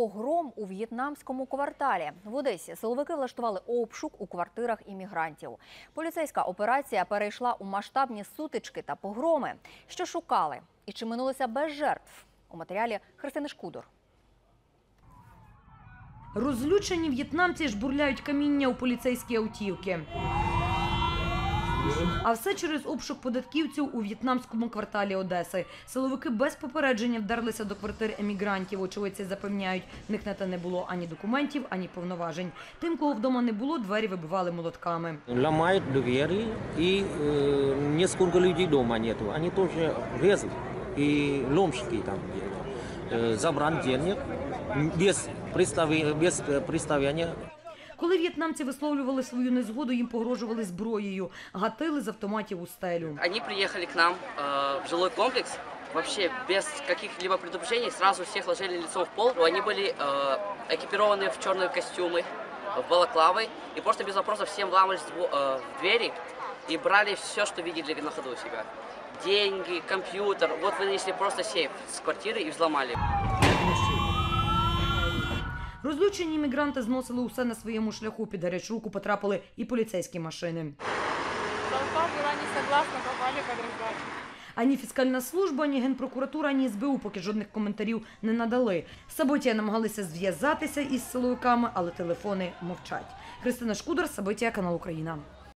Погром у в'єтнамському кварталі в Одесі силовики влаштували обшук у квартирах іммігрантів. Поліцейська операція перейшла у масштабні сутички та погроми. Що шукали і чи минулося без жертв? У матеріалі Христини Шкудор. Розлючені в'єтнамці жбурляють каміння у поліцейські автівки. А все через обшук податківців у в'єтнамському кварталі Одеси. Силовики без попередження вдерлися до квартир емігрантів. Очевидці запевняють, в них на те не було ані документів, ані повноважень. Тим, кого вдома не було, двері вибивали молотками. ломают двери, и э, несколько людей дома нету. Они тоже резали. И ломщики там где-то. Э, забран денег без, представи- без э, представления Коли в'єтнамці висловлювали свою незгоду, їм погрожували зброєю, гатили з автоматів у стелю. Они приехали к нам э, в жилой комплекс, вообще без каких-либо предупреждений, сразу всех ложили лицом в пол. Они были э, экипированы в черные костюмы, в балаклавы, и просто без вопросов всем вламывались в, дво- э, в двери и брали все, что видели на ходу у себя. Деньги, компьютер, вот вынесли просто сейф с квартиры и взломали. Розлючені мігранти зносили усе на своєму шляху. Під гарячу руку потрапили і поліцейські машини. Толпа была не согласна, попали под раздачу. Ані фіскальна служба, ані генпрокуратура, ані СБУ поки жодних коментарів не надали. Саботія намагалися зв'язатися із силовиками, але телефони мовчать. Христина Шкудар, Саботія, канал Україна.